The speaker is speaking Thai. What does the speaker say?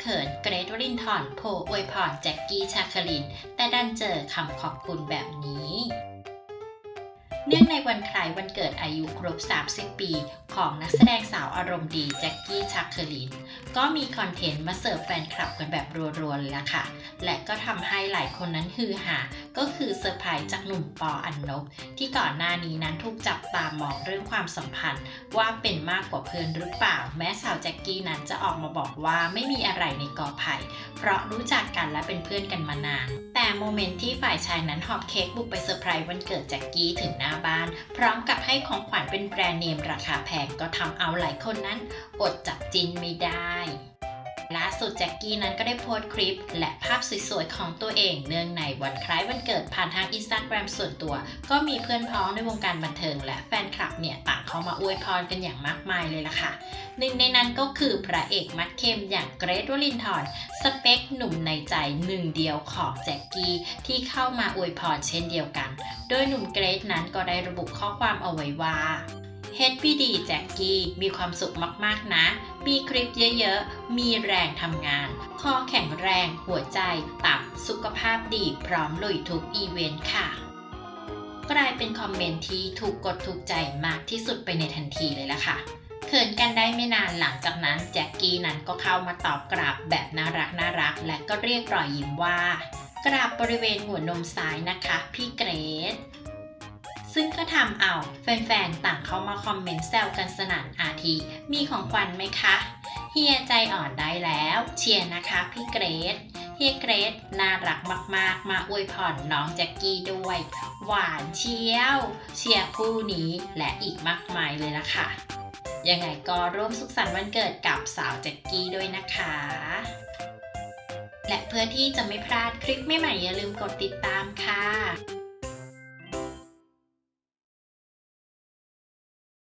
เขินเกรทวรินทร์โพอวยพรแจ็กกี้ชาคลิน แต่ดันเจอคำขอบคุณแบบนี้เนื่องในวันคล้ายวันเกิดอายุครบ 30 ปี ของนักแสดงสาวอารมณ์ดีแจ็กกี้ชักเคอริน ก็มีคอนเทนต์มาเสิร์ฟแฟนคลับกันแบบรัวๆเลยละค่ะ และก็ทำให้หลายคนนั้นฮือฮาก็คือเซอร์ไพรส์จากหนุ่มปออันนบที่ก่อนหน้านี้นั้นถูกจับตามองเรื่องความสัมพันธ์ ว่าเป็นมากกว่าเพื่อนหรือเปล่า แม้สาวแจ็กกี้นั้นจะออกมาบอกว่าไม่มีอะไรในกอไผ่เพราะรู้จักกันและเป็นเพื่อนกันมานาน แต่โมเมนต์ที่ฝ่ายชายนั้นหอบเค้กบุกไปเซอร์ไพรส์วันเกิดแจ็กกี้ถึงหน้าบ้าน พร้อมกับให้ของขวัญเป็นแบรนด์เนมราคาแพงก็ทำเอาหลายคนนั้นอดจับจินไม่ได้ล่าสุดแจ็กกี้นั้นก็ได้โพสต์คลิป และภาพสวยๆของตัวเอง เนื่องในวันคล้ายวันเกิดผ่านทางอินสตาแกรมส่วนตัว ก็มีเพื่อนพ้องในวงการบันเทิง และแฟนคลับเนี่ยต่างเข้ามาอวยพรกันอย่างมากมายเลยล่ะค่ะ หนึ่งในนั้นก็คือพระเอกมัดเข้มอย่างเกรทวลินทร์สเปคหนุ่มในใจหนึ่งเดียวของแจ็กกี้ที่เข้ามาอวยพรเช่นเดียวกัน โดยหนุ่มเกรทนั้นก็ได้ระบุข้อความเอาไว้ว่า HPD แจ็กกี้มีความสุขมากๆนะมีคลิปเยอะๆ มีแรงทำงานคอแข็งแรง หัวใจ ตับ สุขภาพดีพร้อมลุยทุกอีเวนต์ค่ะ กลายเป็นคอมเมนต์ที่ถูกกดถูกใจมากที่สุดไปในทันทีเลยล่ะค่ะเขินกันได้ไม่นานหลังจากนั้นแจ็กกี้นั้นก็เข้ามาตอบกราบแบบน่ารักน่ารัก และก็เรียกรอยยิ้มว่ากราบบริเวณหัวนมซ้ายนะคะ พี่เกรซ ทำเอาแฟนๆ ต่างเข้ามาคอมเมนต์แซวกันสนั่นอาทิ มีของขวัญไหมคะ เฮียใจอ่อนได้แล้ว เชียร์นะคะพี่เกรซเฮียเกรซน่ารักมากๆ มาอวยพรน้องแจ็กกี้ด้วย หวานเชียว เชียร์คู่นี้และอีกมากมายเลยล่ะค่ะ ยังไงก็ร่วมสุขสันต์วันเกิดกับสาวแจ็กกี้ด้วยนะคะและเพื่อที่จะไม่พลาดคลิปใหม่ๆอย่าลืมกดติดตามค่ะ